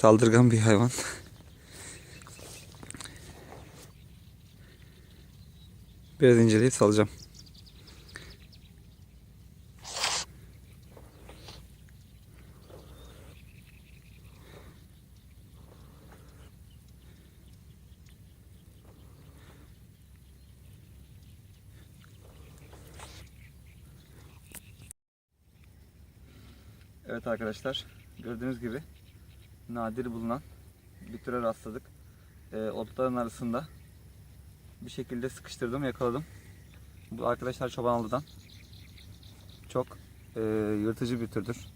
Saldırgan bir hayvan. Biraz inceleyip salacağım. Evet arkadaşlar gördüğünüz gibi nadir bulunan bir türe rastladık. Ee, otların arasında bir şekilde sıkıştırdım yakaladım. Bu arkadaşlar çobanlıdan çok e, yırtıcı bir türdür.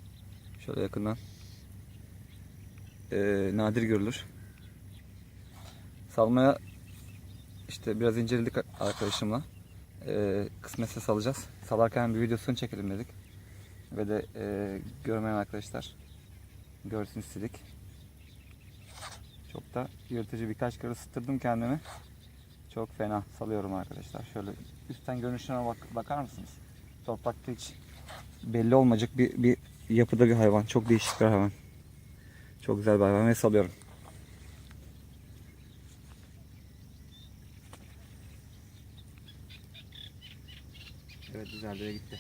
Şöyle yakından e, nadir görülür. Salmaya işte biraz inceledik arkadaşımla. E, kısmetse salacağız. Salarken bir videosunu çekelim dedik ve de e, görmeyen arkadaşlar görsün istedik. Da yırtıcı birkaç kere ısıttırdım kendimi. Çok fena salıyorum arkadaşlar. Şöyle üstten görünüşüne bak, bakar mısınız? Toprakta hiç belli olmayacak bir, bir yapıda bir hayvan. Çok değişik bir hayvan. Çok güzel bir hayvan ve salıyorum. Evet güzel gitti.